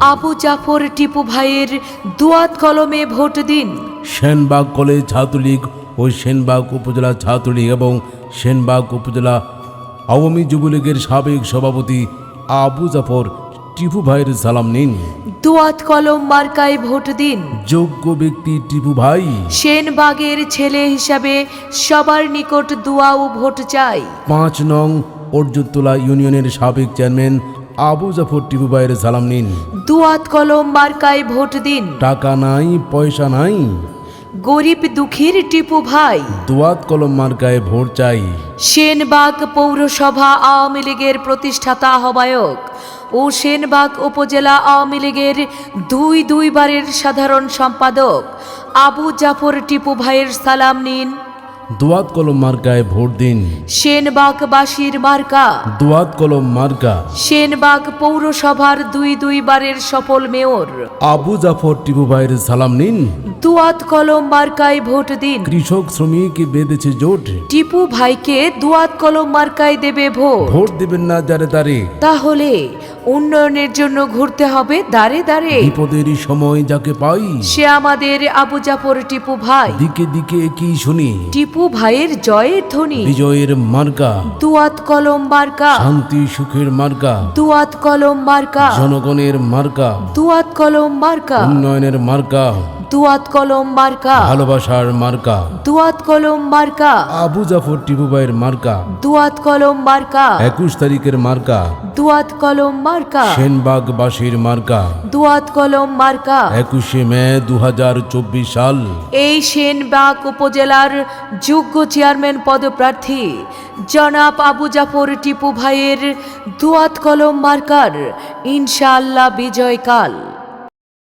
আবু জাফর টিপু ভাইয়ের দুয়াত কলমে ভোট দিন। সেনবাগ কলেজ ছাত্রলীগ ও সেনবাগ উপজেলা ছাত্রলীগ এবং সেনবাগ উপজেলা আওয়ামী যুবলীগের সাবেক সভাপতি আবু জাফর টিপু ভাইয়ের সালাম নিন। দুয়াত কলম মার্কায় ভোট দিন। যোগ্য ব্যক্তি টিপু ভাই। সেনবাগের ছেলে হিসাবে সবার নিকট দোয়া ও ভোট চাই। পাঁচ নং অর্জুতলা ইউনিয়নের সাবেক চেয়ারম্যান আবু জাফর টিপু ভাইয়ের সালাম নিন। দুয়াত কলম মার্কায় ভোট দিন। টাকা নাই পয়সা নাই। গরিব দুঃখীর টিপু ভাই। দুয়াত কলম মার্কায় ভোট চাই। সেনবাগ পৌরসভা আওয়ামী লীগের প্রতিষ্ঠাতা আহ্বায়ক ও সেনবাগ উপজেলা আওয়ামী লীগের দুই দুইবারের সাধারণ সম্পাদক আবু জাফর টিপু ভাইয়ের সালাম নিন। দোয়াত কলম মার্কায় ভোট দিন। সেনবাগবাসীর মার্কা। দোয়াত কলম মার্কা। সেনবাগ পৌরসভার দুই দুইবারের সফল মেয়র। আবু জাফর টিপু ভাইয়ের সালাম নিন। দুয়াত কলম মার্কায় ভোট দিন। কৃষক শ্রমিক বেঁধেছে জোট। টিপু ভাইকে দুয়াত কলম মার্কায় দেবে ভোট। ভোট দেবেন না যারে তারে। তাহলে উন্নয়নের জন্য ঘুরতে হবে দাঁড়ে দাঁড়ে। বিপদের সময় যাকে পাই সে আমাদের আবু জাফর টিপু ভাই। দিকে দিকে কি শুনি। টিপু ভাইয়ের জয়ের ধ্বনি। বিজয়ের মার্কা। দুয়াত কলম মার্কা। শান্তি সুখের মার্কা। দুয়াত কলম মার্কা। জনগণের মার্কা। দুয়াত কলম মার্কা। উন্নয়নের মার্কা। দুয়াত কলম মার্কা। ভালোবাসার মার্কা। দুয়াত কলম মার্কা। আবু জাফর টিপু ভাইয়ের মার্কা। দুয়াত কলম মার্কা। একুশ তারিখের মার্কা। দুয়াত কলম মার্কা। সেনবাগবাসীর মার্কা। দুয়াত কলম মার্কা। একুশে মে দু হাজার চব্বিশ সাল। এই সেনবাগ উপজেলার যোগ্য চেয়ারম্যান পদপ্রার্থী জনাব আবু জাফর টিপু ভাইয়ের দুয়াত কলম মার্কার ইনশাআল্লাহ বিজয়কাল।